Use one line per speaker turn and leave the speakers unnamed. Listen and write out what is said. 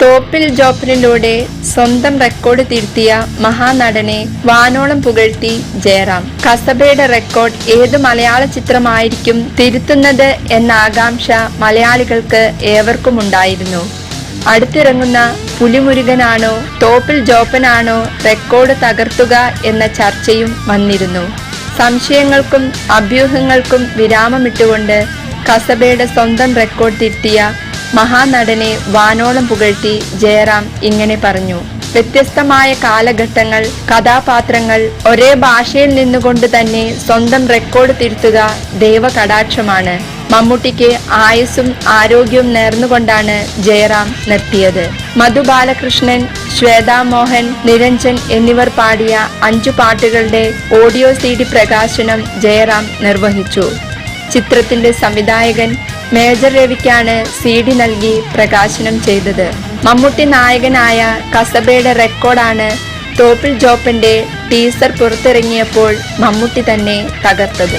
ടോപ്പിൽ ജോബിനിലൂടെ സ്വന്തം റെക്കോർഡ് തിരുത്തിയ മഹാനടനെ വാനോളം പുകഴ്ത്തി ജയറാം. കസബയുടെ റെക്കോർഡ് ഏത് മലയാള ചിത്രമായിരിക്കും തിരുത്തുന്നത് എന്ന ആകാംക്ഷ മലയാളികൾക്ക് ഏവർക്കും ഉണ്ടായിരുന്നു. അടുത്തിറങ്ങുന്ന പുലിമുരുകനാണോ ടോപ്പിൽ ജോപ്പനാണോ റെക്കോർഡ് തകർത്തുക എന്ന ചർച്ചയും വന്നിരുന്നു. സംശയങ്ങൾക്കും അഭ്യൂഹങ്ങൾക്കും വിരാമമിട്ടുകൊണ്ട് കസബയുടെ സ്വന്തം റെക്കോർഡ് തിരുത്തിയ മഹാനടനെ വാനോളം പുകഴ്ത്തി ജയറാം ഇങ്ങനെ പറഞ്ഞു. വ്യത്യസ്തമായ കാലഘട്ടങ്ങൾ കഥാപാത്രങ്ങൾ ഒരേ ഭാഷയിൽ നിന്നുകൊണ്ട് തന്നെ സ്വന്തം റെക്കോർഡ് തിരുത്തുക ദൈവകടാക്ഷമാണ്. മമ്മൂട്ടിക്ക് ആയുസ്സും ആരോഗ്യവും നേർന്നുകൊണ്ടാണ് ജയറാം നിർത്തിയത്. മധു ബാലകൃഷ്ണൻ ശ്വേതാ മോഹൻ നിരഞ്ജൻ എന്നിവർ പാടിയ അഞ്ചു പാട്ടുകളുടെ ഓഡിയോ സി പ്രകാശനം ജയറാം നിർവഹിച്ചു. ചിത്രത്തിന്റെ സംവിധായകൻ മേജർ രവിക്കാണ് സി ഡി നൽകി പ്രകാശനം ചെയ്തത്. മമ്മൂട്ടി നായകനായ കസബയുടെ റെക്കോർഡാണ് തോപ്പിൽ ജോപ്പന്റെ ടീസർ പുറത്തിറങ്ങിയപ്പോൾ മമ്മൂട്ടി തന്നെ തകർത്തത്.